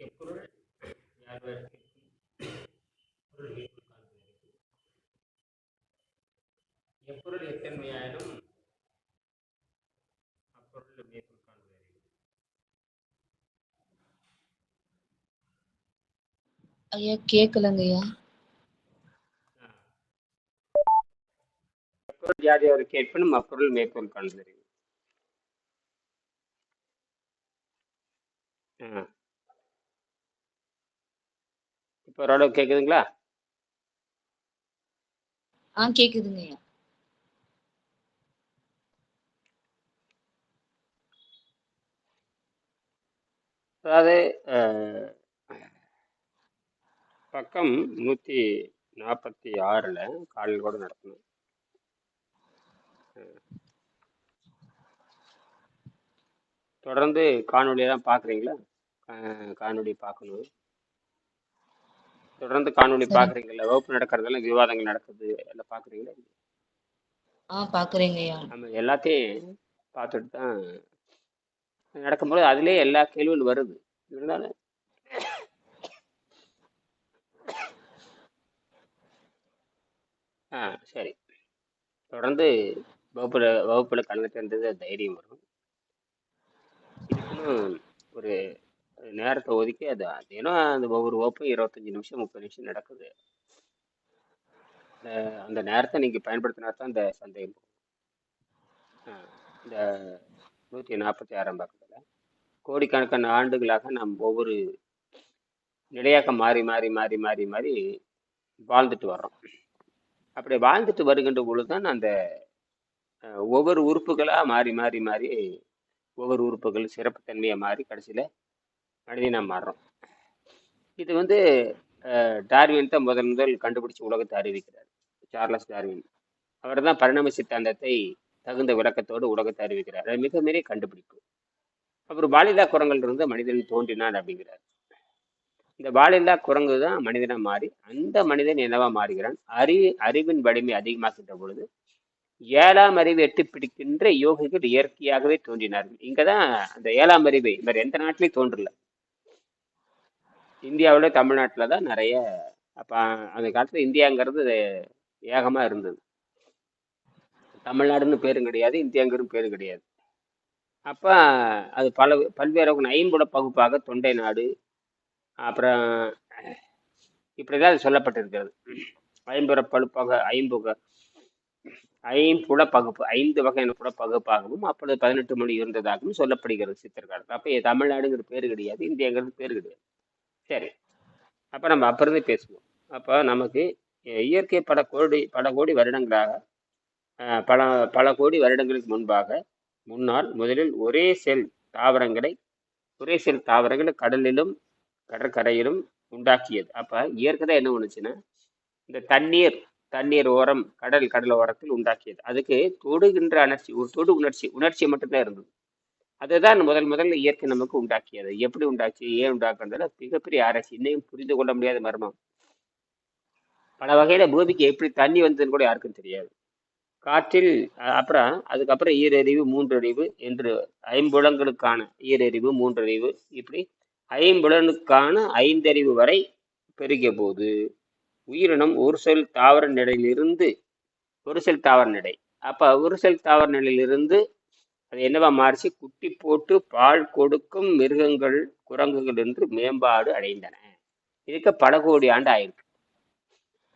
எப்பொருள் யார்வர் கேட்கும் பொருள் ஈர்ப்பு காண்பது எப்பொருள் எத்தன்மையாயினும் அப்பொருள் மேற்கொள் காண்பது ஐயா கேட்கலங்க ஐயா எப்பொருள் ஜாதியவர் கேட்பினும் அப்பொருள் மேற்கொள் காண்பது ஆ. இப்போ ஓரளவு கேட்குதுங்களா ஆ கேக்குதுங்க அதாவது பக்கம் நூற்றி நாற்பத்தி ஆறில் காலையில் கூட நடத்தணும் தொடர்ந்து காணொலியெல்லாம் பார்க்குறீங்களா காணொலி பார்க்கணும் தொடர்ந்து காணொலி சரி. பார்க்குறீங்களா வகுப்பு நடக்கிறதெல்லாம் விவாதங்கள் நடக்குது. எல்லாம் பார்க்குறீங்களா ஆ பாக்குறேங்க நம்ம எல்லாத்தையும் பார்த்துட்டு தான் நடக்கும்போது அதிலே எல்லா கேள்விகள் வருது. இருந்தாலும் ஆ சரி. தொடர்ந்து வகுப்பில் வகுப்பில் கலந்துட்டு இருந்தது தைரியம் வரும். இதுக்குன்னு நேரத்தை ஒதுக்கி அது அது ஏன்னா அந்த ஒவ்வொரு வகுப்பும் இருபத்தஞ்சி நிமிஷம் முப்பது நிமிஷம் நடக்குது. அந்த நேரத்தை நீங்கள் பயன்படுத்தினா தான் இந்த சந்தேகம் இந்த நூற்றி நாற்பத்தி ஆறாம் பக்கத்தில் கோடிக்கணக்கான ஆண்டுகளாக நாம் ஒவ்வொரு நிலையாக மாறி மாறி மாறி மாறி மாறி வாழ்ந்துட்டு வர்றோம். அப்படி வாழ்ந்துட்டு வருகின்ற பொழுது தான் அந்த ஒவ்வொரு உறுப்புகளாக மாறி மாறி மாறி ஒவ்வொரு உறுப்புகள் சிறப்புத்தன்மையாக மாறி கடைசியில் மனிதனாக மாறுறோம். இது வந்து டார்வின் தான் முதல் முதல் கண்டுபிடிச்சு உலகத்தை அறிவிக்கிறார். Charles Darwin. அவர் தான் பரிணாம சித்தாந்தத்தை தகுந்த விளக்கத்தோடு உலகத்தை அறிவிக்கிறார். அது மிக பெரிய கண்டுபிடிப்பு. அப்புறம் வாலில்லா குரங்கள் இருந்து மனிதன் தோன்றினார் அப்படிங்கிறார். இந்த வாலில்லா குரங்கு தான் மனிதனாக மாறி அந்த மனிதன் என்னவா மாறுகிறான்? அறிவு அறிவின் வலிமை அதிகமாகின்ற பொழுது ஏழாம் அறிவை எட்டு பிடிக்கின்ற யோகிகள் இயற்கையாகவே தோன்றினார்கள். இங்கே தான் அந்த ஏழாம் அறிவை வேறு எந்த நாட்டிலையும் தோன்றல. இந்தியாவில் தமிழ்நாட்டில் தான் நிறைய அப்போ அந்த காலத்தில் இந்தியாங்கிறது ஏகமாக இருந்தது. தமிழ்நாடுன்னு பேரும் கிடையாது இந்தியாங்கிறது பேரும் கிடையாது. அப்போ அது பல பல்வேறு ஐம்புல பகுப்பாக தொண்டை நாடு அப்புறம் இப்படி தான் அது சொல்லப்பட்டிருக்கிறது. ஐம்புற பழுப்பாக ஐம்புக ஐம்புல பகுப்பு ஐந்து வகையான புல பகுப்பாகவும் அப்பொழுது பதினெட்டு மொழி இருந்ததாகவும் சொல்லப்படுகிறது சித்திரகாலத்தில் அப்போ தமிழ்நாடுங்கிற பேர் கிடையாது இந்தியாங்கிறது பேர் கிடையாது. சரி. அப்போ நம்ம அப்புறந்தே பேசுவோம். அப்போ நமக்கு இயற்கை பல கோடி பல கோடி வருடங்களாக பல பல கோடி வருடங்களுக்கு முன்பாக முன்னால் முதலில் ஒரே செல் தாவரங்களை ஒரே செல் தாவரங்களை கடலிலும் கடற்கரையிலும் உண்டாக்கியது. அப்போ இயற்கை தான் என்ன பண்ணுச்சுன்னா இந்த தண்ணீர் தண்ணீர் ஓரம் கடல் கடல் ஓரத்தில் உண்டாக்கியது. அதுக்கு தொடுகின்ற உணர்ச்சி ஒரு தொடு உணர்ச்சி உணர்ச்சி மட்டும்தான் இருந்தது. அதுதான் முதல் முதல்ல இயற்கை நமக்கு உண்டாக்கியது. எப்படி உண்டாச்சு ஏன் உண்டாக்குறதுல மிகப்பெரிய ஆராய்ச்சி. இன்னையும் புரிந்து கொள்ள முடியாத மர்மம். பல வகையில பூமிக்கு எப்படி தண்ணி வந்ததுன்னு கூட யாருக்கும் தெரியாது. காற்றில் அப்புறம் அதுக்கப்புறம் ஈரறிவு மூன்றறிவு என்று ஐம்புலங்களுக்கான ஈரறிவு மூன்றறிவு இப்படி ஐம்புலனுக்கான ஐந்தறிவு வரை பெருகிய போது உயிரினம் ஒரு செல் தாவர நிலையிலிருந்து ஒரு செல் தாவர நிலை. அப்போ ஒரு செல் தாவர நிலையிலிருந்து அது என்னவா மாறிச்சு? குட்டி போட்டு பால் கொடுக்கும் மிருகங்கள் குரங்குகள் என்று மேம்பாடு அடைந்தன. இதுக்கு பல கோடி ஆண்டு ஆயிருக்கு.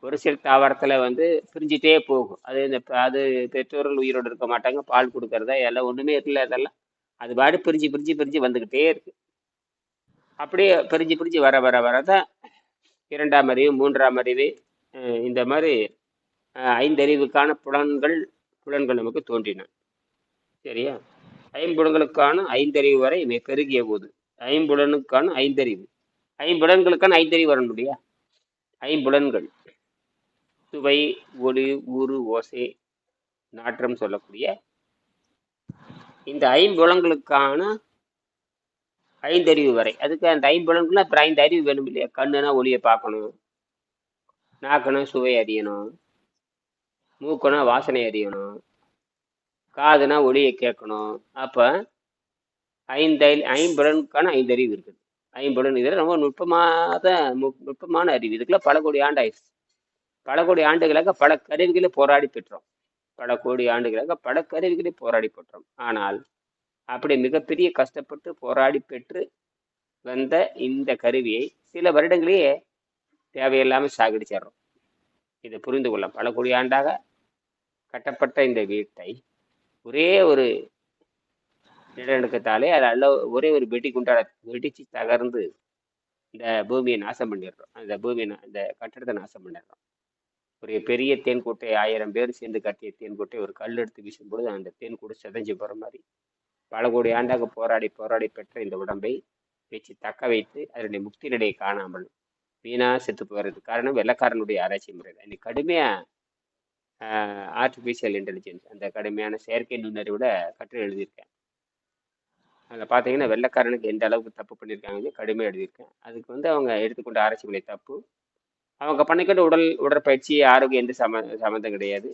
ஒரு சில தாவரத்தில் வந்து பிரிஞ்சிட்டே போகும். அது இந்த அது பெற்றோர்கள் உயிரோடு இருக்க மாட்டாங்க. பால் கொடுக்கறதா எல்லாம் ஒன்றுமே இல்லை அதெல்லாம். அது பாடு பிரிஞ்சு பிரிஞ்சு பிரிஞ்சு வந்துகிட்டே இருக்கு. அப்படியே பிரிஞ்சு பிரிஞ்சு வர வர வரதான் இரண்டாம் அறிவு மூன்றாம் அறிவு இந்த மாதிரி ஐந்தறிவுக்கான புலன்கள் புலன்கள் நமக்கு தோன்றின. சரியா? ஐம்புலன்களுக்கான ஐந்தறிவு வரை இவை பெருகிய போது. ஐம்புலனுக்கான ஐந்தறிவு. ஐம்புலன்களுக்கான ஐந்தறிவு வரணும் இல்லையா ஐம்புலன்கள் சுவை ஒளி ஊறு ஓசை நாற்றம் சொல்லக்கூடிய இந்த ஐம்புலன்களுக்கான ஐந்தறிவு வரை. அதுக்கு அந்த ஐம்புலன்கள்லாம் அப்புறம் ஐந்து அறிவு வேணும் இல்லையா? கண்ணுனா ஒளியை பார்க்கணும். நாக்குனா சுவை அறியணும். மூக்குனா வாசனை அறியணும். காதுனா ஒளியை கேட்கணும். அப்போ ஐந்து ஐம்புலனுக்கான ஐந்தறிவு இருக்குது. ஐம்புலன் இதில் ரொம்ப நுட்பமாத நுட்பமான அறிவு. இதுக்கெல்லாம் பல கோடி ஆண்டு ஆயிடுச்சு பல கோடி ஆண்டுகளாக பல கருவிகளை போராடி பெற்றோம். பல கோடி ஆண்டுகளாக பல கருவிகளை போராடி பெற்றோம். ஆனால் அப்படி மிகப்பெரிய கஷ்டப்பட்டு போராடி பெற்று வந்த இந்த கருவியை சில வருடங்களையே தேவையில்லாமல் சாகடிச்சிடுறோம். இதை புரிந்து கொள்ள பல கோடி ஆண்டாக கட்டப்பட்ட இந்த வீட்டை ஒரே ஒரு நிலநடுக்கத்தாலே அது அல்ல ஒரே ஒரு வெடி குண்டால வெடிச்சு தகர்ந்து இந்த பூமியை நாசம் பண்ணிடுறோம். அந்த பூமியை அந்த இந்த கட்டடத்தை நாசம் பண்ணிடுறோம். ஒரு பெரிய தேன்கூட்டை ஆயிரம் பேர் சேர்ந்து கட்டிய தேன்கூட்டை ஒரு கல் எடுத்து வீசும்பொழுது அந்த தேன்கூடு சிதஞ்சு போகிற மாதிரி. பல கோடி ஆண்டாக போராடி போராடி பெற்ற இந்த உடம்பை வச்சு தக்க வைத்து அதனுடைய முக்தி நிலையை காணாமல் வீணாக செத்து போகிறதுக்கு காரணம் வெள்ளக்காரனுடைய ஆராய்ச்சி முறை தான் இன்னைக்கு கடுமையாக ஆர்டிஃபிஷியல் இன்டெலிஜென்ஸ் அந்த கடுமையான செயற்கை நுண்ணறிவோட கட்டுரை எழுதியிருக்கேன். அதில் பார்த்தீங்கன்னா வெள்ளைக்காரனுக்கு எந்த அளவுக்கு தப்பு பண்ணியிருக்காங்கன்னு கடுமையாக எழுதியிருக்கேன். அதுக்கு வந்து அவங்க எடுத்துக்கொண்ட ஆராய்ச்சிகளை தப்பு. அவங்க பண்ணிக்கொண்ட உடல் உடற்பயிற்சி ஆரோக்கியம் எந்த சம சம்மந்தம் கிடையாது.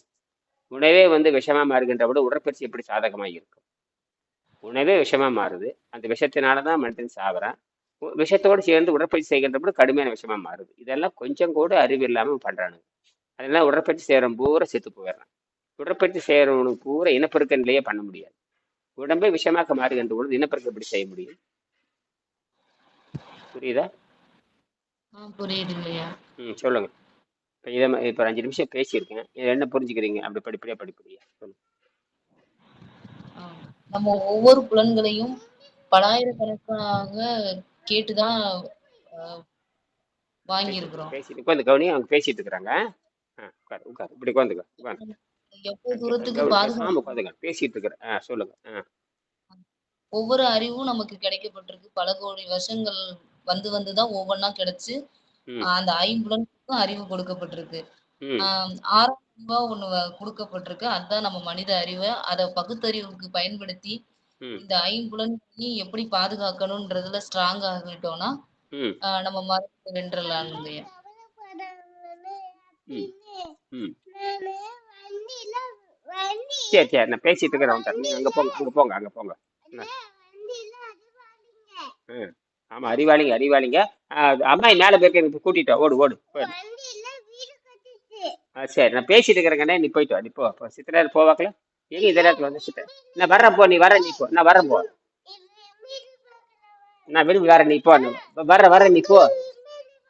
உணவே வந்து விஷமாக மாறுகின்ற விட உடற்பயிற்சி எப்படி சாதகமாக இருக்கும்? உணவே விஷமாக மாறுது. அந்த விஷத்தினால தான் மனிதன் சாப்பிட்றான் விஷத்தோடு சேர்ந்து உடற்பயிற்சி செய்கின்ற போது கடுமையான விஷமாக மாறுது. இதெல்லாம் கொஞ்சம் கூட அறிவு இல்லாமல் பண்ணுறானுங்க அதெல்லாம் உடற்பயிற்சி செய்கிறவன் பூரா செத்து போயிடுறான். உடற்பயிற்சி செய்கிறவனுக்கு பூரா இனப்பெருக்க நிலையே பண்ண முடியாது. உடம்பை விஷமாக்க மாறுகின்ற பொழுது இனப்பெருக்கம் எப்படி செய்ய முடியும்? புரியுதா? ம் சொல்லுங்க. இப்போ இதை இப்போ அஞ்சு நிமிஷம் பேசியிருக்கேன். இதை என்ன புரிஞ்சுக்கிறீங்க? அப்படி படிப்படியாக படிப்படியா. சொல்லுங்க. நம்ம ஒவ்வொரு புலன்களையும் பலாயிரக்கணக்காக கேட்டுதான் வாங்கியிருக்கிறோம். பேசிட்டு உட்காந்து கவனி அவங்க பேசிட்டு இருக்கிறாங்க. உட்காரு உட்காரு. இப்படி உட்காந்துக்க உட்காந்து பேசிட்டு இருக்கிறேன் ஆ சொல்லுங்க. ஆ. ஒவ்வொரு அறிவும் நமக்கு கிடைக்கப்பட்டிருக்கு. பல கோடி வருஷங்கள் வந்து வந்துதான் ஒவ்வொன்றா கிடைச்சு அந்த ஐம்புலனுக்கும் அறிவு கொடுக்கப்பட்டிருக்கு. ஆறாம் அறிவா ஒண்ணு கொடுக்கப்பட்டிருக்கு. அதுதான் நம்ம மனித அறிவு அதை பகுத்தறிவுக்கு பயன்படுத்தி இந்த ஐம்புலனையும் எப்படி பாதுகாக்கணும்ன்றதுல ஸ்ட்ராங் ஆகிட்டோம்னா நம்ம மரத்தை வென்றலாம்ங்க ம். சரி சரி நான் பேசிட்டு இருக்கிறேன். நீங்க அங்கே போங்க அங்கே போங்க அங்கே போங்க. ம் ஆமாம் அறிவாளிங்க அறிவாளிங்க ஆ, அம்மா மேலே போயிருக்க கூட்டிட்டு. ஓடு ஓடு போயிடு ஆ சரி நான் பேசிட்டு இருக்கிறேங்கண்ணே நீ போயிட்டு வா நீ போ போ. சித்திரை போவாக்கல எங்க இந்த நேரத்தில் வந்து சித்திரை? நான் வர்றேன் போ நீ வர நீ போ. நான் வரேன் போ. நான் விரும்பி வரேன் நீ போ வர்றேன் வரேன் நீ போ.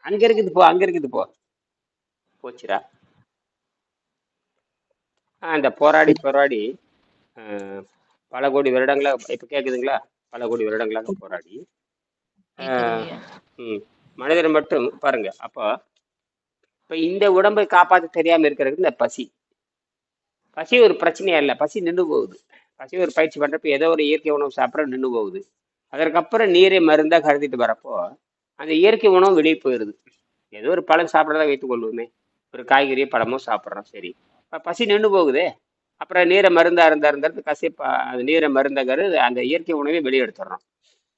அங்கே இருக்குது போ அங்கே இருக்குது போ. போச்சுடா. ஆ இந்த போராடி போராடி பல கோடி வருடங்களாக இப்போ கேட்குதுங்களா பல கோடி வருடங்களாக போராடி. மனிதர் மட்டும் பாருங்க அப்போ இப்போ இந்த உடம்பை காப்பாற்ற தெரியாமல் இருக்கிறதுக்கு இந்த பசி. பசி ஒரு பிரச்சனையே இல்லை பசி நின்று போகுது. பசி ஒரு பயிற்சி பண்ணுறப்ப ஏதோ ஒரு இயற்கை உணவு சாப்பிட்ற நின்று போகுது. அதற்கப்புறம் நீரை மருந்தாக கருதிட்டு வரப்போ அந்த இயற்கை உணவு வெளியே போயிடுது ஏதோ ஒரு பழம் சாப்பிட்றதா வைத்துக்கொள்வோமே ஒரு காய்கறியோ பழமோ சாப்பிட்றோம் சரி. பசி நின்று போகுதே. அப்புறம் நீரை மருந்தாக இருந்தா இருந்தாலும் கசி ப- அந்த நீரை மருந்தகரு அந்த இயற்கை உணவை வெளியெடுத்துடுறோம்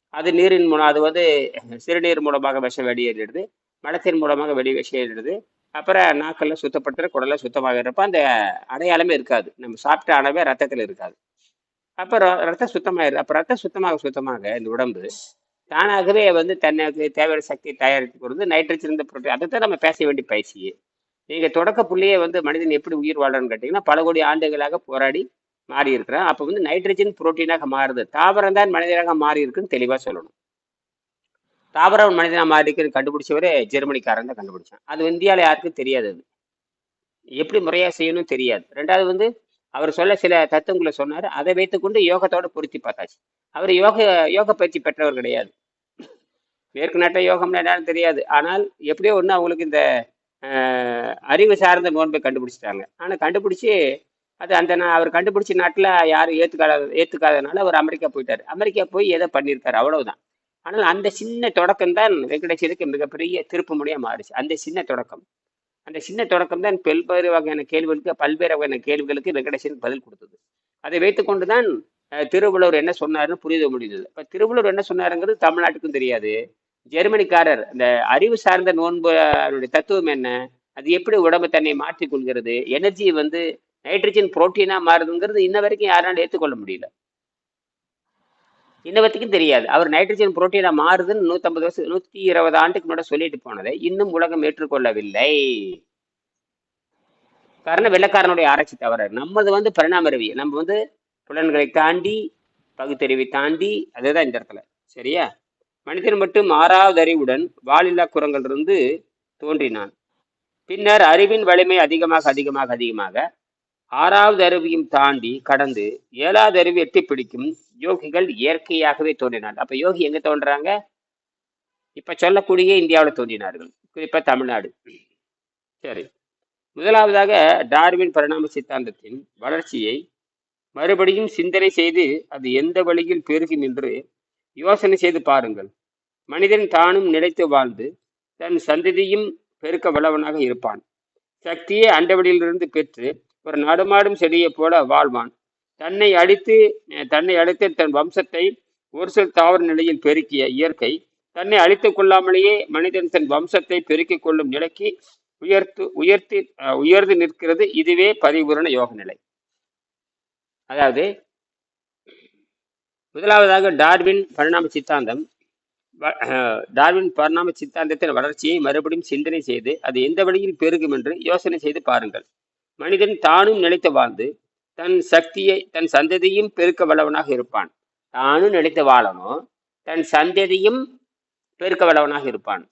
அது நீரின் மூலம் அது வந்து சிறுநீர் மூலமாக விஷம் வெளியேறிடுது. மலத்தின் மூலமாக வெளியே விஷயிடுது அப்புறம் நாக்கல்ல சுத்தப்படுத்துகிற குடல்ல சுத்தமாகிறப்ப அந்த அடையாளமே இருக்காது. நம்ம சாப்பிட்ட அளவே ரத்தத்தில் இருக்காது. அப்புறம் ரத்தம் சுத்தமாயிருது அப்போ ரத்தம் சுத்தமாக சுத்தமாக இந்த உடம்பு தானாகவே வந்து தன்னுக்கு தேவையான சக்தியை தயாரித்து கொடுத்து நைட்ரஜன் இந்த புரோட்டீன் அதை தான் நம்ம பேச வேண்டிய பயிற்சியே. நீங்கள் தொடக்க புள்ளியே வந்து மனிதன் எப்படி உயிர் வாழ்றான்னு கேட்டிங்கன்னா பல கோடி ஆண்டுகளாக போராடி மாறி இருக்கிறான் அப்போ வந்து நைட்ரஜன் புரோட்டீனாக மாறுது. தாவரம் தான் மனிதனாக மாறி இருக்குன்னு தெளிவாக சொல்லணும். தாவரம் மனிதனாக மாறி இருக்குன்னு கண்டுபிடிச்சவரே ஜெர்மனிக்காரன் தான் கண்டுபிடிச்சான். அது இந்தியாவில் யாருக்கும் தெரியாது அது. எப்படி முறையாக செய்யணும் தெரியாது. ரெண்டாவது வந்து அவர் சொல்ல சில தத்துவங்களை சொன்னார். அதை வைத்துக்கொண்டு யோகத்தோட பொருத்தி பார்த்தாச்சு. அவர் யோக யோக பயிற்சி பெற்றவர் கிடையாது. மேற்கு நாட்டை யோகம்னா என்னன்னு தெரியாது. ஆனால் எப்படியோ ஒன்று அவங்களுக்கு இந்த அறிவு சார்ந்த நோன்பை கண்டுபிடிச்சிட்டாங்க. ஆனால் கண்டுபிடிச்சி அது அந்த நான் அவர் கண்டுபிடிச்ச நாட்டில் யாரும் ஏற்றுக்காத ஏற்றுக்காதனால அவர் அமெரிக்கா போயிட்டார். அமெரிக்கா போய் ஏதோ பண்ணியிருக்காரு அவ்வளவுதான். ஆனால் அந்த சின்ன தொடக்கம் தான் வெங்கடேசனுக்கு மிகப்பெரிய திருப்பு முனையாக மாறுச்சு. அந்த சின்ன தொடக்கம். அந்த சின்ன தொடக்கம் தான் பல்வேறு வகையான கேள்விகளுக்கு பல்வேறு வகையான கேள்விகளுக்கு வெங்கடேசன் பதில் கொடுத்தது. அதை வைத்துக்கொண்டு தான் திருவள்ளுவர் என்ன சொன்னாருன்னு புரித முடிந்தது. இப்போ திருவள்ளுவர் என்ன சொன்னாருங்கிறது தமிழ்நாட்டுக்கும் தெரியாது. ஜெர்மனிக்காரர் இந்த அறிவு சார்ந்த நோன்பு தத்துவம் என்ன? அது எப்படி உடம்பு தன்னை மாற்றிக் கொள்கிறது? எனர்ஜி வந்து நைட்ரஜன் புரோட்டீனா மாறுதுங்கிறது இன்ன வரைக்கும் யாராலும் ஏற்றுக்கொள்ள முடியல. இன்னவத்துக்கும் தெரியாது. அவர் நைட்ரஜன் புரோட்டீனா மாறுதுன்னு நூற்றம்பது வருஷம் நூற்றி இருபது ஆண்டுக்கு முன்னாடி சொல்லிட்டு போனதை இன்னும் உலகம் ஏற்றுக்கொள்ளவில்லை. காரணம் வெள்ளக்காரனுடைய ஆராய்ச்சி தவறு. நம்மது வந்து பரிணாம அறிவியல் நம்ம வந்து புலன்களை தாண்டி பகுத்தறிவை தாண்டி அதுதான் இந்த இடத்துல. சரியா? மனிதன் மட்டும் ஆறாவது அறிவுடன் வாலில்லா குரங்கிலிருந்து தோன்றினான். பின்னர் அறிவின் வலிமை அதிகமாக அதிகமாக அதிகமாக ஆறாவது அறிவையும் தாண்டி கடந்து ஏழாவது அறிவு எட்டி பிடிக்கும் யோகிகள் இயற்கையாகவே தோன்றினார் அப்ப யோகி எங்க தோன்றாங்க? இப்ப சொல்லக்கூடிய இந்தியாவில் தோன்றினார்கள். குறிப்பா தமிழ்நாடு. சரி. முதலாவதாக டார்வின் பரிணாம சித்தாந்தத்தின் வளர்ச்சியை மறுபடியும் சிந்தனை செய்து அது எந்த வழியில் பெருகும் என்று யோசனை செய்து பாருங்கள். மனிதன் தானும் நிலைத்து வாழ்ந்து தன் சந்ததியும் பெருக்க வல்லவனாக இருப்பான். சக்தியை அண்டவெளியிலிருந்து பெற்று ஒரு நடுமாடும் செடியைப் போல வாழ்வான். தன்னை அழித்து தன்னை அழித்து தன் வம்சத்தை ஒரு சில தாவர நிலையில் பெருக்கிய இயற்கை தன்னை அழித்துக் கொள்ளாமலேயே மனிதன் தன் வம்சத்தை பெருக்கிக் கொள்ளும் நிலைக்கு உயர்த்து உயர்த்தி அஹ், உயர்ந்து நிற்கிறது இதுவே பரிபூரண யோக நிலை அதாவது முதலாவதாக டார்வின் பரிணாம சித்தாந்தம். வ- டார்வின் பரிணாம சித்தாந்தத்தின் வளர்ச்சியை மறுபடியும் சிந்தனை செய்து அது எந்த வழியில் பெருகும் என்று யோசனை செய்து பாருங்கள். மனிதன் தானும் நிலைத்து வாழ்ந்து தன் சக்தியை தன் சந்ததியும் பெருக்க வல்லவனாக இருப்பான். தானும் நிலைத்து வாழணும் தன் சந்ததியும் பெருக்க வல்லவனாக இருப்பான்.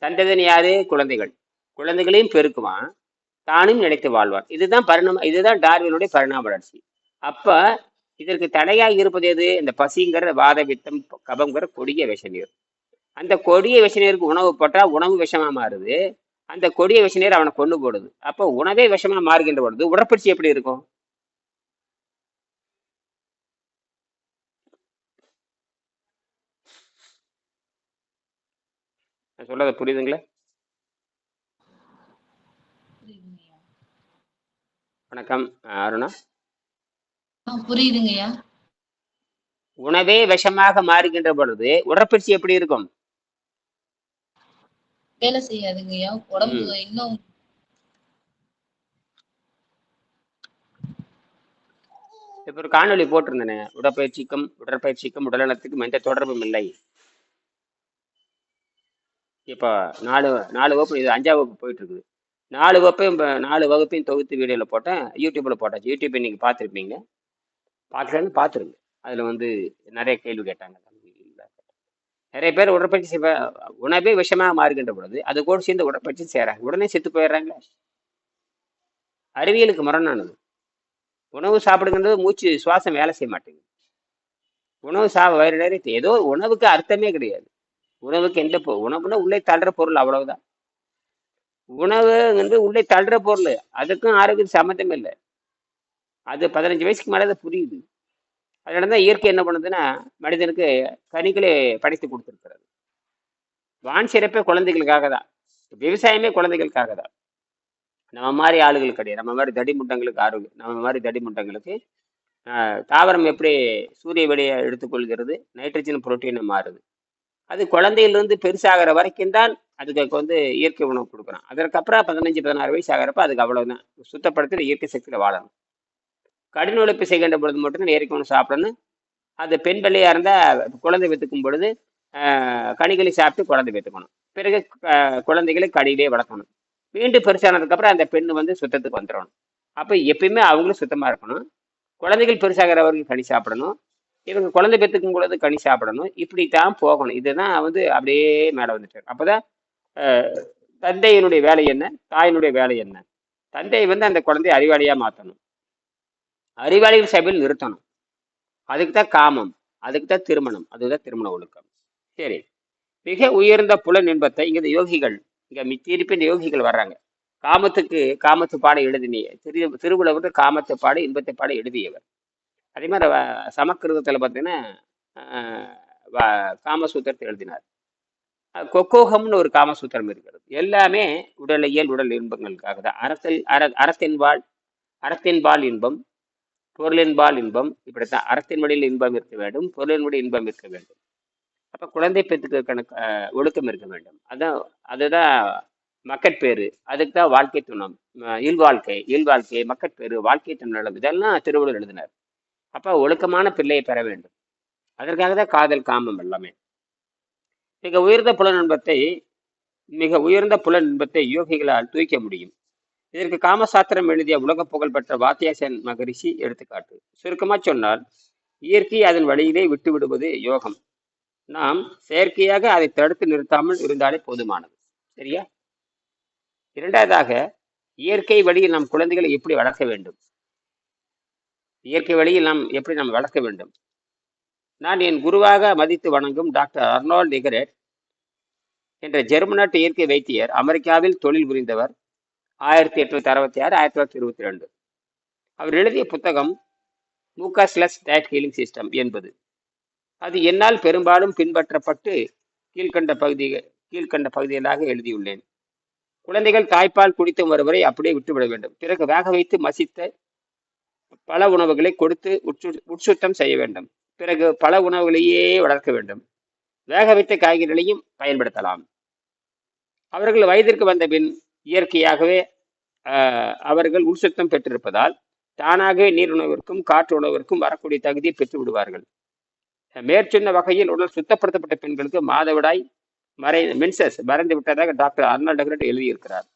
சந்ததியின் யாரு? குழந்தைகள். குழந்தைகளையும் பெருக்குவான் தானும் நிலைத்து வாழ்வான். இதுதான் பரிணாம இதுதான் டார்வினுடைய பரிணாம வளர்ச்சி. அப்போ இதற்கு தடையாக இருப்பது எது? இந்த பசிங்கிற வாத வித்தம் கபங்கிற கொடிய விஷநீர். அந்த கொடிய விஷநீருக்கு உணவு போட்டால் உணவு விஷமா மாறுது. அந்த கொடிய விஷநீர் அவனை கொண்டு போடுது. அப்போ உணவே விஷமா மாறுகின்ற பொழுது உடற்பயிற்சி எப்படி இருக்கும்? நான் சொல்றது புரியுதுங்களா? வணக்கம் அருணா. ஆ புரியுதுங்கய்யா. உணவே விஷமாக மாறுகின்ற பொழுது உடற்பயிற்சி எப்படி இருக்கும்? வேலை செய்யாதுங்கய்யா. உடம்பு. இன்னும் இப்போ ஒரு காணொளி போட்டிருந்தேனே உடற்பயிற்சிக்கும் உடற்பயிற்சிக்கும் உடல்நலத்துக்கும் எந்த தொடர்பும் இல்லை. இப்போ நாலு நாலு வகுப்பு இது அஞ்சாவது வகுப்பு போயிட்டு இருக்குது நாலு வகுப்பையும் நாலு வகுப்பையும் தொகுத்து வீடியோவில் போட்டேன் யூடியூப்பில் போட்டாச்சு. யூடியூப் நீங்கள் பார்த்துருப்பீங்க. பார்க்கலன்னு பார்த்துருங்க அதில் வந்து நிறைய கேள்வி கேட்டாங்க. நிறைய பேர் உடற்பயிற்சி செய்வ உணவே விஷமாக மாறுகின்ற பொழுது அது கூட சேர்ந்து உடற்பயிற்சி செய்கிறாங்க உடனே செத்து போயிடுறாங்க அறிவியலுக்கு முரணானது. உணவு சாப்பிடுங்கிறது மூச்சு சுவாசம் வேலை செய்ய மாட்டேங்குது. உணவு சா வயிறு நிறைய ஏதோ உணவுக்கு அர்த்தமே கிடையாது. உணவுக்கு எந்த பொ உணவுனா உள்ளே தள்ளுற பொருள் அவ்வளவுதான். உணவு வந்து உள்ளே தள்ளுற பொருள். அதுக்கும் ஆரோக்கியம் சம்மந்தமே இல்லை. அது பதினஞ்சு வயசுக்கு மேலே அது புரியுது. அதனால தான் இயற்கை என்ன பண்ணுதுன்னா மனிதனுக்கு கனிகளை படைத்து கொடுத்துருக்கிறது. வான் சிறப்பே குழந்தைகளுக்காக தான். விவசாயமே குழந்தைகளுக்காக தான் நம்ம மாதிரி ஆளுகள் கிடையாது. நம்ம மாதிரி தடிமுட்டங்களுக்கு ஆரோக்கியம் நம்ம மாதிரி தடிமுட்டங்களுக்கு தாவரம் எப்படி சூரிய வெளியை எடுத்துக்கொள்கிறது? நைட்ரஜன் புரோட்டீனை மாறுது. அது குழந்தையிலிருந்து பெருசாகிற வரைக்கும் தான் அதுக்கு வந்து இயற்கை உணவு கொடுக்குறோம் அதற்கப்புறம் பதினஞ்சு பதினாறு வயசு ஆகிறப்ப அதுக்கு அவ்வளோதான் சுத்தப்படுத்தி இயற்கை சக்தியில் வாழணும். கடின உழைப்பு செய்கின்ற பொழுது மட்டும் இயற்கை உணவு சாப்பிடணும். அது பெண் பிள்ளையா இருந்தால் குழந்தை பெற்றுக்கும் பொழுது கனிகளை சாப்பிட்டு குழந்தை பெற்றுக்கணும். பிறகு குழந்தைகளை கடியிலே வளர்க்கணும். மீண்டும் பெருசானதுக்கப்புறம் அந்த பெண் வந்து சுத்தத்துக்கு வந்துடணும். அப்போ எப்பயுமே அவங்களும் சுத்தமாக இருக்கணும். குழந்தைகள் பெருசாகிறவர்கள் கனி சாப்பிடணும். இவங்க குழந்தை பெற்றுக்கும் பொழுது கனி சாப்பிடணும். இப்படி தான் போகணும். இதுதான் வந்து அப்படியே மேலே வந்துட்டு அப்போ தான் தந்தையினுடைய வேலை என்ன? தாயினுடைய வேலை என்ன? தந்தை வந்து அந்த குழந்தைய அறிவாளியாக மாற்றணும் அறிவாளிகள் சபையில் நிறுத்தணும். அதுக்கு தான் காமம் அதுக்கு தான் திருமணம் அதுதான் திருமண ஒழுக்கம். சரி. மிக உயர்ந்த புலன் இன்பத்தை இங்கே இந்த யோகிகள் இங்கே மித்திருப்பின் இந்த யோகிகள் வர்றாங்க. காமத்துக்கு காமத்து பாட எழுதினிய திரு திருவுளவர் காமத்தை பாட இன்பத்தை பாட எழுதியவர். அதே மாதிரி வ- பார்த்தீங்கன்னா காமசூத்திரத்தை எழுதினார். கொக்கோகம்னு ஒரு காமசூத்திரம் இருக்கிறது. எல்லாமே உடலியல் உடல் இன்பங்களுக்காக தான். அறத்தில் அற அறத்தின்பால் அறத்தின்பால் இன்பம் பொருளின்பால் இன்பம். இப்படித்தான் அறத்தின் வழியில் இன்பம் இருக்க வேண்டும் பொருளின் வழி இன்பம் இருக்க வேண்டும். அப்போ குழந்தை பெற்றுக்க கணக்கு ஒழுக்கம் இருக்க வேண்டும். அதான் அதுதான் மக்கட்பேறு அதுக்கு தான் வாழ்க்கை துணம். இல்வாழ்க்கை இல்வாழ்க்கை மக்கட்பேறு வாழ்க்கை துணம் இதெல்லாம் திருவள்ளுவர் எழுதினார். அப்போ ஒழுக்கமான பிள்ளையை பெற வேண்டும். அதற்காக தான் காதல் காமம் எல்லாமே. மிக உயர்ந்த புலனின்பத்தை மிக உயர்ந்த புலனின்பத்தை யோகிகளால் தூய்க்க முடியும். இதற்கு காமசாத்திரம் எழுதிய உலக புகழ்பெற்ற வாத்தியாசன் மகரிஷி எடுத்துக்காட்டு. சுருக்கமாக சொன்னால் இயற்கை அதன் வழியிலே விட்டு விடுவது யோகம். நாம் செயற்கையாக அதை தடுத்து நிறுத்தாமல் இருந்தாலே போதுமானது. சரியா? இரண்டாவதாக இயற்கை வழியில் நம் குழந்தைகளை எப்படி வளர்க்க வேண்டும்? இயற்கை வழியில் நாம் எப்படி நாம் வளர்க்க வேண்டும்? நான் என் குருவாக மதித்து வணங்கும் டாக்டர் அர்னால்ட் நிகரேட் என்ற ஜெர்மன் நாட்டு இயற்கை வைத்தியர் அமெரிக்காவில் தொழில் புரிந்தவர் ஆயிரத்தி எட்நூத்தி அறுபத்தி ஆறு ஆயிரத்தி தொள்ளாயிரத்தி இருபத்தி ரெண்டு அவர் எழுதிய புத்தகம் மூக்காஸ்லெஸ் டயட் ஹீலிங் சிஸ்டம் என்பது. அது என்னால் பெரும்பாலும் பின்பற்றப்பட்டு கீழ்கண்ட பகுதி கீழ்கண்ட பகுதிகளாக எழுதியுள்ளேன். குழந்தைகள் தாய்ப்பால் குடித்து வருவரை அப்படியே விட்டுவிட வேண்டும். பிறகு வேக வைத்து மசித்த பல உணவுகளை கொடுத்து உட்சு உட்சுத்தம் செய்ய வேண்டும். பிறகு பல உணவுகளையே வளர்க்க வேண்டும். வேக வைத்த காய்கறிகளையும் பயன்படுத்தலாம். அவர்கள் வயதிற்கு வந்த பின் இயற்கையாகவே அவர்கள் உள்சத்தம் பெற்றிருப்பதால் தானாகவே நீர் உணவிற்கும் காற்று உணவிற்கும் வரக்கூடிய தகுதியை பெற்று விடுவார்கள். மேற்சொன்ன வகையில் உடல் சுத்தப்படுத்தப்பட்ட பெண்களுக்கு மாதவிடாய் மறை மின்சஸ் மறைந்து விட்டதாக டாக்டர் அர்னால்ட் டெக்ரட் எழுதியிருக்கிறார்.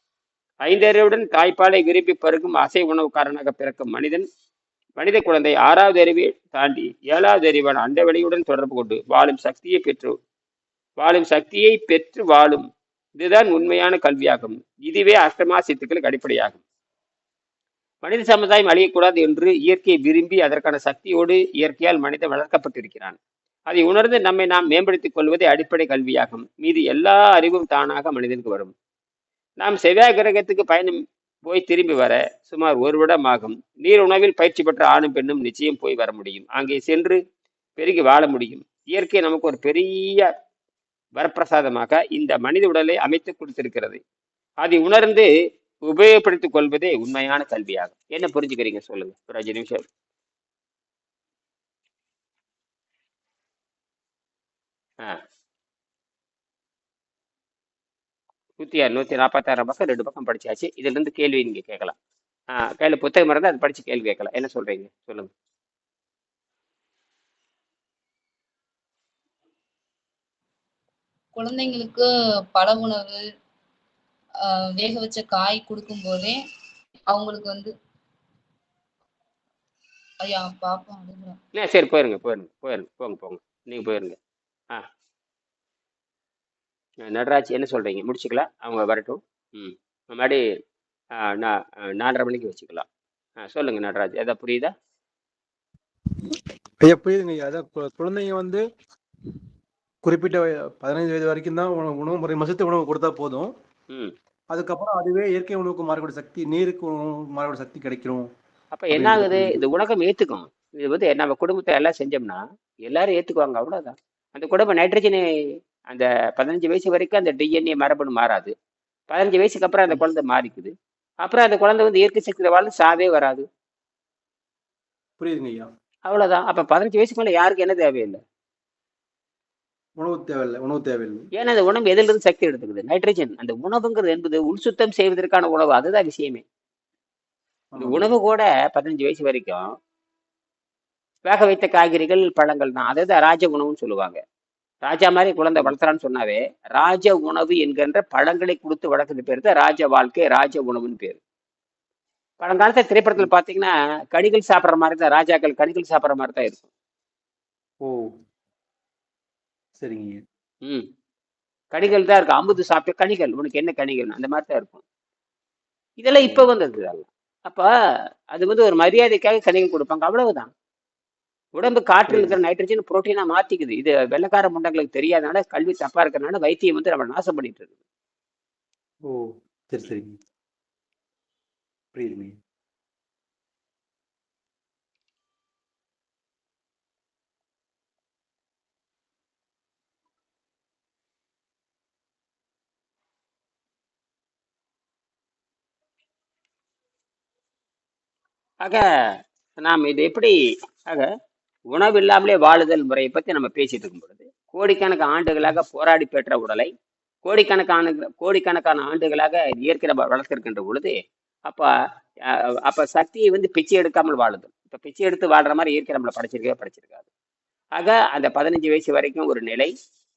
ஐந்தறிவுடன் தாய்ப்பாலை விரும்பி பருகும் அசை உணவுக்காரனாக பிறக்கும் மனிதன் மனித குழந்தை ஆறாவது அறிவை தாண்டி ஏழாவது அறிவான அண்டவெளியுடன் தொடர்பு கொண்டு வாழும் சக்தியை பெற்று வாழும் சக்தியை பெற்று வாழும் இதுதான் உண்மையான கல்வியாகும். இதுவே அஷ்டமா சித்துக்களுக்கு அடிப்படையாகும். மனித சமுதாயம் அழியக்கூடாது என்று இயற்கையை விரும்பி அதற்கான சக்தியோடு இயற்கையால் மனிதன் வளர்க்கப்பட்டிருக்கிறான். அதை உணர்ந்து நம்மை நாம் மேம்படுத்திக் கொள்வதே அடிப்படை கல்வியாகும். மீது எல்லா அறிவும் தானாக மனிதனுக்கு வரும். நாம் செவ்வாய் கிரகத்துக்கு பயணம் போய் திரும்பி வர சுமார் ஒரு வருடம் ஆகும். நீர் உணவில் பயிற்சி பெற்ற ஆணும் பெண்ணும் நிச்சயம் போய் வர முடியும். அங்கே சென்று பெருகி வாழ முடியும். இயற்கை நமக்கு ஒரு பெரிய வரப்பிரசாதமாக இந்த மனித உடலை அமைத்து கொடுத்திருக்கிறது. அதை உணர்ந்து உபயோகப்படுத்திக் கொள்வதே உண்மையான கல்வியாகும். என்ன புரிஞ்சுக்கிறீங்க சொல்லுங்க ஒரு அஞ்சு நிமிஷம். நூத்தி நூற்றி நூற்றி நாற்பத்தாறு பக்கம் ரெண்டு பக்கம் படிச்சாச்சு. இதுல இருந்து கேள்வி நீங்க கேட்கலாம். ஆஹ் கையில் புத்தகம் இருந்தால் அது படிச்சு கேள்வி கேட்கலாம். என்ன சொல்றீங்க? சொல்லுங்க. குழந்தைங்களுக்கு பழ உணவு ஆஹ் வேக வச்ச காய் கொடுக்கும் போதே அவங்களுக்கு வந்து ஐயா பாப்பா அழுகுறா. இல்லை சரி போயிருங்க போயிருங்க போயிருங்க போங்க போங்க. நீங்கள் போயிருங்க. ஆ. நடராஜ் என்ன சொல்கிறீங்க முடிச்சுக்கலாம்? அவங்க வரட்டும். ம். ஆ, நான் நாலரை மணிக்கு வச்சுக்கலாம். ஆ சொல்லுங்கள் நடராஜ். எதாவது புரியுதா? ஐயா புரியுதுங்க ஐயா. அதான் குழந்தைங்க வந்து குறிப்பிட்ட பதினைந்து வயது வரைக்கும் தான் உணவு முறை மசித்த உணவு கொடுத்தா போதும். அதுக்கப்புறம் அதுவே இயற்கை உணவுக்கு மாறக்கூடிய சக்தி நீருக்கு உணவு மாறக்கூடிய சக்தி கிடைக்கும் அப்போ என்ன ஆகுது? இந்த உலகம் ஏற்றுக்கும் இது வந்து நம்ம குடும்பத்தை எல்லாம் செஞ்சோம்னா எல்லாரும் ஏற்றுக்குவாங்க அவ்வளோதான் அந்த குடும்பம் நைட்ரஜனை அந்த பதினஞ்சு வயசு வரைக்கும் அந்த டிஎன்ஏ மரபணு மாறாது. பதினஞ்சு வயசுக்கு அப்புறம் அந்த குழந்தை மாறிக்குது. அப்புறம் அந்த குழந்தை வந்து இயற்கை சக்தியில் வாழ்ந்து சாவே வராது. புரியுதுங்க ஐயா. அவ்வளோதான் அப்போ பதினஞ்சு வயசுக்கு மேலே யாருக்கு என்ன தேவையில்லை? உணவு தேவையில்லை உணவு தேவையில்லை. ஏன்னா அந்த உணவு எதிலிருந்து சக்தி எடுத்துக்குது? நைட்ரஜன் அந்த உணவுங்கிறது என்பது உள் சுத்தம் செய்வதற்கான உணவு. அதுதான் விஷயமே. இந்த உணவு கூட பதினஞ்சு வயசு வரைக்கும் வேக வைத்த காய்கறிகள் பழங்கள் தான். அதை தான் ராஜ உணவுன்னு சொல்லுவாங்க. ராஜா மாதிரி குழந்தை வளர்த்துறான்னு சொன்னாவே ராஜ உணவு என்கின்ற பழங்களை கொடுத்து வளர்க்குறது பேர் தான் ராஜ வாழ்க்கை ராஜ உணவுன்னு பேர். பழங்காலத்து திரைப்படத்தில் பார்த்தீங்கன்னா கனிகள் சாப்பிட்ற மாதிரி தான் ராஜாக்கள் கனிகள் சாப்பிட்ற மாதிரி தான் இருக்கும். ஓ. சரிங்க. ம். கனிகள் தான் இருக்கும். அமுது சாப்பிட்டு கனிகள். உனக்கு என்ன கனிகள் அந்த மாதிரி தான் இருக்கும். இதெல்லாம் இப்போ வந்தது இதெல்லாம் அப்போ அது வந்து ஒரு மரியாதைக்காக கனிகள் கொடுப்பாங்க. அவ்வளவுதான். உடம்பு காற்றில் இருக்கிற நைட்ரஜன் புரோட்டீனா மாத்திக்குது. இது வெள்ளக்கார முண்டங்களுக்கு தெரியாதனால கல்வி தப்பா இருக்கிறனால வைத்தியம் வந்து நம்ம நாசம் பண்ணிட்டு இருக்கு ஓ. சரி சரிங்க. புரியுதுங்க. ஆக நாம் இது எப்படி ஆக உணவு இல்லாமலே வாழுதல் முறையை பத்தி நம்ம பேசிட்டு இருக்கும் பொழுது கோடிக்கணக்கு ஆண்டுகளாக போராடி பெற்ற உடலை கோடிக்கணக்கான கோடிக்கணக்கான ஆண்டுகளாக இயற்கை நம்ம வளர்த்திருக்கின்ற பொழுது அப்ப அப்ப சக்தியை வந்து பிச்சை எடுக்காமல் வாழுது இப்ப பிச்சை எடுத்து வாழ்ற மாதிரி இயற்கை நம்மளை படைச்சிருக்கவே படைச்சிருக்காது. ஆக அந்த பதினஞ்சு வயசு வரைக்கும் ஒரு நிலை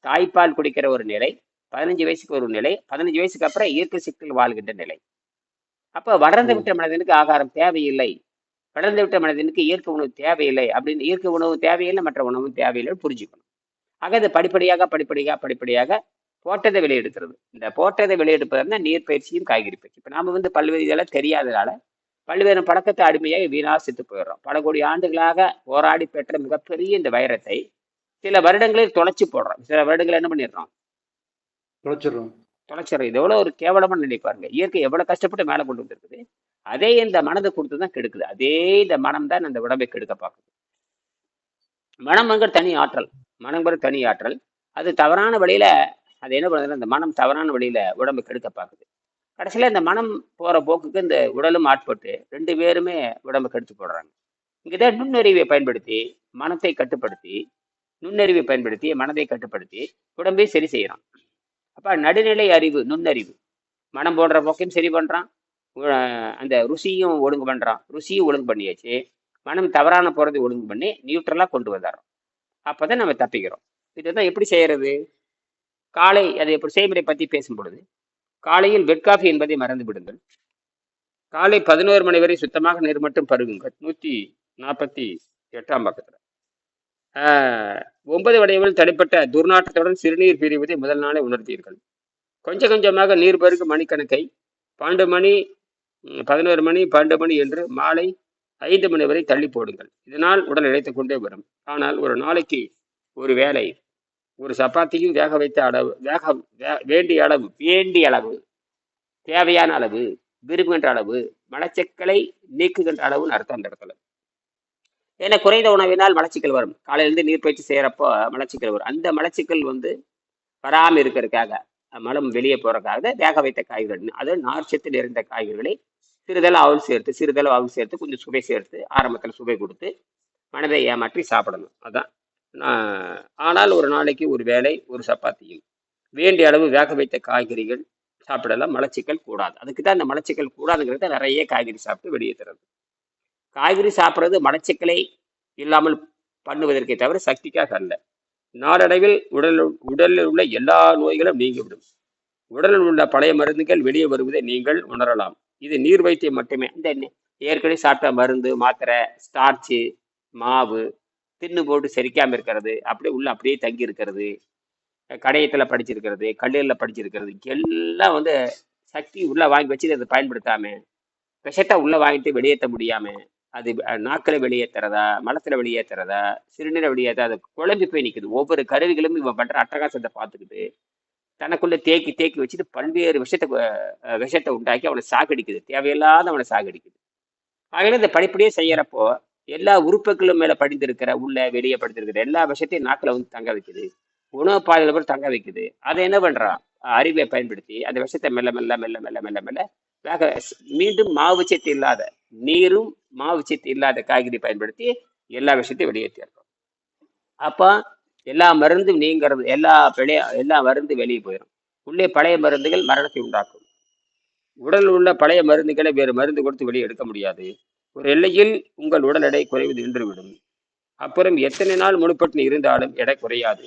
தாய்ப்பால் குடிக்கிற ஒரு நிலை பதினஞ்சு வயசுக்கு ஒரு நிலை பதினஞ்சு வயசுக்கு அப்புறம் இயற்கை சிக்கல் வாழ்கின்ற நிலை. அப்ப வளர்ந்து விட்ட மனிதனுக்கு ஆகாரம் தேவையில்லை. வளர்ந்து விட்ட மனிதனுக்கு இயற்கை உணவு தேவையில்லை அப்படின்னு இயற்கை உணவு தேவையில்லை மற்ற உணவும் தேவையில்லை புரிஞ்சுக்கணும். ஆக இது படிப்படியாக படிப்படியாக படிப்படியாக போட்டதை வெளியெடுக்கிறது. இந்த போட்டதை வெளியெடுப்பதுனா நீர் பயிற்சியும் காய்கறி பயிற்சி. இப்போ நாம வந்து பல்வேறு இதெல்லாம் தெரியாதனால பல்வேறு பழக்கத்தை அடிமையாக வீணா செத்து போயிடுறோம். பல கோடி ஆண்டுகளாக போராடி பெற்ற மிகப்பெரிய இந்த வைரத்தை சில வருடங்களில் தொலைச்சு போடுறோம். சில வருடங்கள் என்ன பண்ணிடுறோம்? தொலைச்சிடுறோம். தொலைச்சிடுறோம். இது எவ்வளோ ஒரு கேவலமான நினைப்பாருங்க இயற்கை எவ்வளோ கஷ்டப்பட்டு மேலே கொண்டு வந்திருக்குது? அதே இந்த மனதை கொடுத்து தான் கெடுக்குது. அதே இந்த மனம் தான் அந்த உடம்பை கெடுக்க பார்க்குது. மனம்ங்கிற தனி ஆற்றல். மனம்ங்கிற தனி ஆற்றல். அது தவறான வழியில அது என்ன பண்ணுதுன்னா இந்த மனம் தவறான வழியில உடம்பு கெடுக்க பார்க்குது. கடைசியில் இந்த மனம் போற போக்குக்கு இந்த உடலும் ஆட்பட்டு ரெண்டு பேருமே உடம்பு கெடுத்து போடுறாங்க. இங்கதான் நுண்ணறிவை பயன்படுத்தி மனத்தை கட்டுப்படுத்தி நுண்ணறிவை பயன்படுத்தி மனதை கட்டுப்படுத்தி உடம்பை சரி செய்யறான். அப்ப நடுநிலை அறிவு நுண்ணறிவு. மனம் போன்ற போக்கையும் சரி பண்றான். அந்த ருசியும் ஒழுங்கு பண்ணுறான் ருசியும் ஒழுங்கு பண்ணியாச்சு. மனம் தவறான போறதை ஒழுங்கு பண்ணி நியூட்ரலாக கொண்டு வந்துடுறோம் அப்போ தான் நம்ம தப்பிக்கிறோம். இதுதான் எப்படி செய்கிறது காலை அதை எப்படி செய்முறை பற்றி பேசும் பொழுது காலையில் பெட் காஃபி என்பதை மறந்து விடுங்கள். காலை பதினோரு மணி வரை சுத்தமாக நீர் மட்டும் பருகுங்கள். நூற்றி நாற்பத்தி எட்டாம் பக்கத்தில். ஒன்பது வடைவில் தடைப்பட்ட துர்நாற்றத்துடன் சிறுநீர் பிரிவதை முதல் நாளே உணர்த்தீர்கள். கொஞ்சம் கொஞ்சமாக நீர் பருகு மணிக்கணக்கை பன்னெண்டு மணி பதினோரு மணி பன்னெண்டு மணி என்று மாலை ஐந்து மணி வரை தள்ளி போடுங்கள். இதனால் உடல் இழைத்து கொண்டே வரும். ஆனால் ஒரு நாளைக்கு ஒரு வேளை ஒரு சப்பாத்தியும் வேக வைத்த அளவு வேக வே- வேண்டிய அளவு வேண்டிய அளவு தேவையான அளவு விரும்புகின்ற அளவு மலச்சிக்கலை நீக்குகின்ற அளவுன்னு அர்த்தம் அந்த இடத்துல. ஏன்னா குறைந்த உணவினால் மலச்சிக்கல் வரும். காலையிலேருந்து நீர் பயிற்சி செய்யறப்போ மலச்சிக்கல் வரும். அந்த மலச்சிக்கல் வந்து வராமல் இருக்கிறதுக்காக மலம் வெளியே போகிறதுக்காக வேக வைத்த காய்கறிகள். அது நார்ச்சத்து நிறைந்த காய்கறிகளை சிறிதளவு அவல் சேர்த்து சிறிதளவு அவல் சேர்த்து கொஞ்சம் சுவை சேர்த்து ஆரம்பத்தில் சுவை கொடுத்து மனதை ஏமாற்றி சாப்பிடணும். அதான். ஆனால் ஒரு நாளைக்கு ஒரு வேளை ஒரு சப்பாத்தியும் வேண்டிய அளவு வேக வைத்த காய்கறிகள் சாப்பிடலாம். மலச்சிக்கல் கூடாது. அதுக்கு தான் இந்த மலச்சிக்கல் கூடாதுங்கிறத நிறைய காய்கறி சாப்பிட்டு வெளியே வெளியேற்றுறது காய்கறி சாப்பிட்றது மலச்சிக்கலை இல்லாமல் பண்ணுவதற்கே தவிர சக்திக்காக அல்ல. நாளடைவில் உடல் உடலில் உள்ள எல்லா நோய்களும் நீங்கிவிடும். உடலில் உள்ள பழைய மருந்துகள் வெளியே வருவதை நீங்கள் உணரலாம். இது நீர் வைத்தியம் மட்டுமே. இந்த ஏற்கனவே சாப்பிட்ட மருந்து மாத்திரை ஸ்டார்ச்சு மாவு தின்னு போட்டு செரிக்காமல் இருக்கிறது அப்படியே உள்ள அப்படியே தங்கி இருக்கிறது கடையத்தில் படிச்சிருக்கிறது கல்லூரியில் படிச்சிருக்கிறது எல்லாம் வந்து சக்தி உள்ளே வாங்கி வச்சு அதை பயன்படுத்தாமல் விஷத்தை உள்ளே வாங்கிட்டு வெளியேற்ற முடியாமல் அது நாக்கில் வெளியேற்றுறதா மலத்தில் வெளியேற்றுறதா சிறுநீரை வெளியேற்ற அது குழம்பி போய் நிற்குது ஒவ்வொரு கருவிகளும் இவன் பண்ற அட்டகாசத்தை பார்த்துக்கிட்டு தனக்குள்ளே தேக்கி தேக்கி வச்சுட்டு பல்வேறு விஷத்தை விஷத்தை உண்டாக்கி அவனை சாகடிக்குது. தேவையில்லாத அவனை சாகடிக்குது. ஆகவே இந்த படிப்படியே செய்யறப்போ எல்லா உறுப்புகளும் மேலே படிந்திருக்கிற உள்ள வெளியே படித்திருக்கிற எல்லா விஷயத்தையும் நாக்கில் வந்து தங்க வைக்குது. உணவு பாதையில் கூட தங்க வைக்குது. அதை என்ன பண்ணுறான் அறிவை பயன்படுத்தி அந்த விஷத்தை மெல்ல மெல்ல மெல்ல மெல்ல மெல்ல மெல்ல வேக மீண்டும் மாவு சத்து இல்லாத நீரும் மாவு சத்து இல்லாத காய்கறி பயன்படுத்தி எல்லா விஷயத்தையும் வெளியேற்றிடுறோம். அப்போ எல்லா மருந்தும் நீங்கிறது எல்லா பிழைய எல்லா மருந்து வெளியே போயிடும் உள்ளே பழைய மருந்துகள் மரணத்தை உண்டாக்கும். உடலில் உள்ள பழைய மருந்துகளை வேறு மருந்து கொடுத்து வெளியே எடுக்க முடியாது. ஒரு எல்லையில் உங்கள் உடல் எடை குறைவு நின்றுவிடும். அப்புறம் எத்தனை நாள் முழுப்பட்டு இருந்தாலும் எடை குறையாது.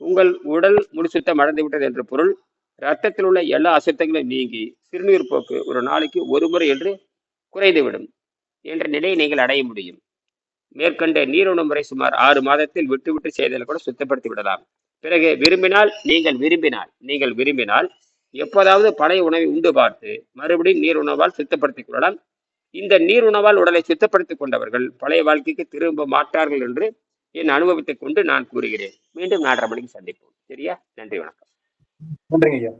உங்கள் உடல் முடிசுத்தம் அடைந்து விட்டது என்ற பொருள் ரத்தத்தில் உள்ள எல்லா அசுத்தங்களும் நீங்கி சிறுநீர் போக்கு ஒரு நாளைக்கு ஒரு முறை என்று குறைந்துவிடும். என்ற நிலையை நீங்கள் அடைய முடியும். மேற்கண்ட நீருணவு முறை சுமார் ஆறு மாதத்தில் விட்டு விட்டு செய்தல் கூட சுத்தப்படுத்தி விடலாம். பிறகு விரும்பினால் நீங்கள் விரும்பினால் நீங்கள் விரும்பினால் எப்போதாவது பழைய உணவை உண்டு பார்த்து மறுபடியும் நீர் உணவால் சுத்தப்படுத்திக் கொள்ளலாம். இந்த நீர் உணவால் உடலை சுத்தப்படுத்திக் கொண்டவர்கள் பழைய வாழ்க்கைக்கு திரும்ப மாட்டார்கள் என்று என் அனுபவத்தை கொண்டு நான் கூறுகிறேன். மீண்டும் நாலரை மணிக்கு சந்திப்போம். சரியா? நன்றி வணக்கம். நன்றிங்க ஐயா.